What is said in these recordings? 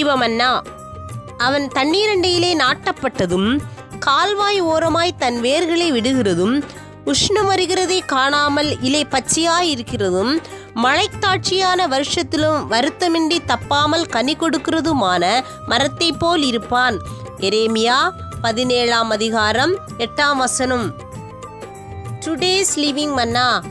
தீபமன்னா அவன் தண்ணீரண்டையிலே நாட்டப்பட்டதும் கால்வாய் ஓரமாய் தன் வேர்களை விடுகிறதும் உஷ்ணம் வருகிறதை காணாமல் இலை பச்சையாய் இருக்கிறதும் மழைத்தாட்சியான வருஷத்திலும் வருத்தமின்றி தப்பாமல் கனி கொடுக்கிறதுமான மரத்தை போல் இருப்பான். எரேமியா பதினேழாம் அதிகாரம் எட்டாம் வசனம். Today's living manna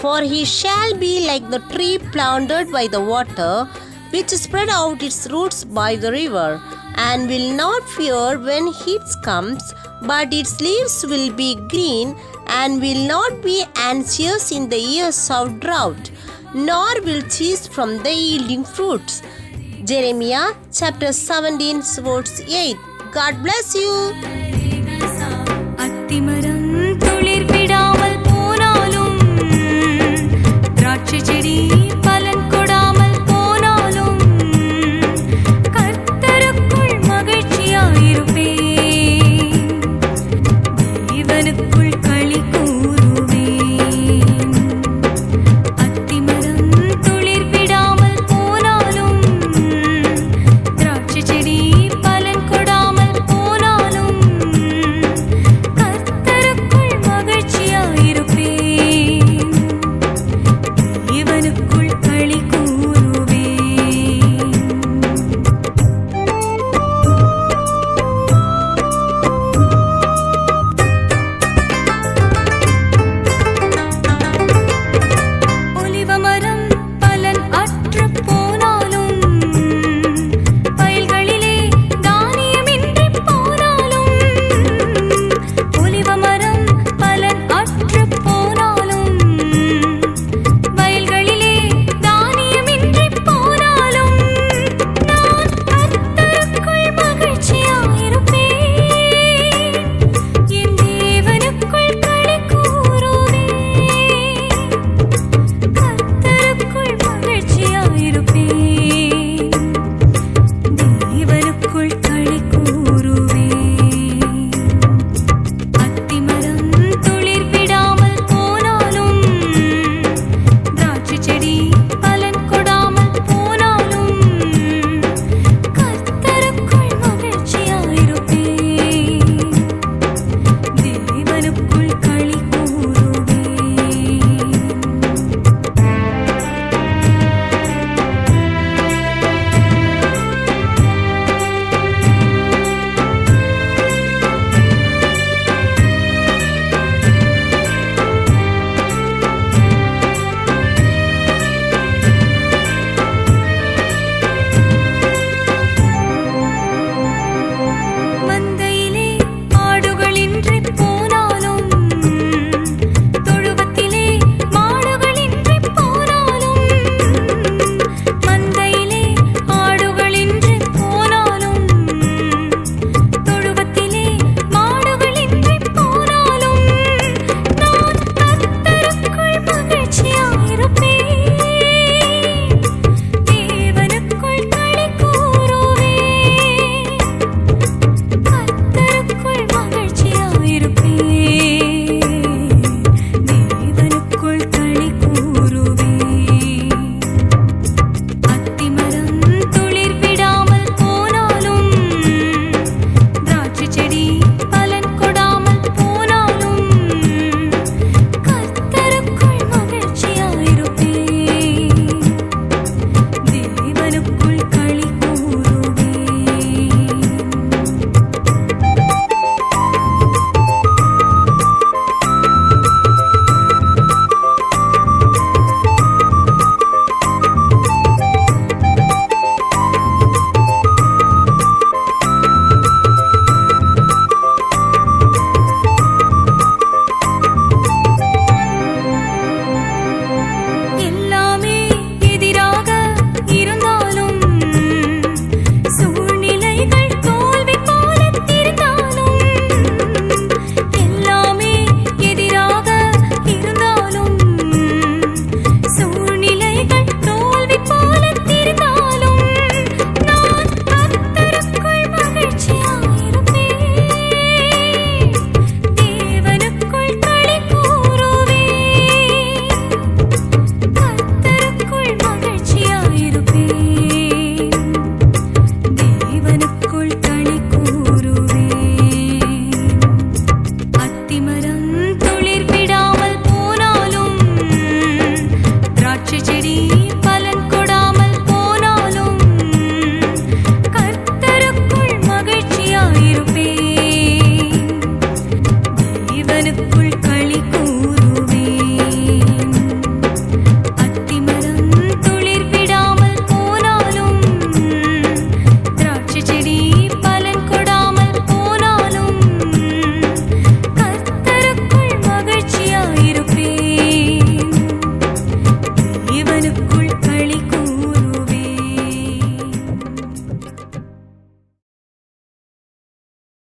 for he shall be like the tree planted by the water which spread out its roots by the river, and will not fear when heat comes, but its leaves will be green, and will not be anxious in the years of drought, nor will cease from the yielding fruits. Jeremiah chapter 17, verse 8. God bless you. Kannukkul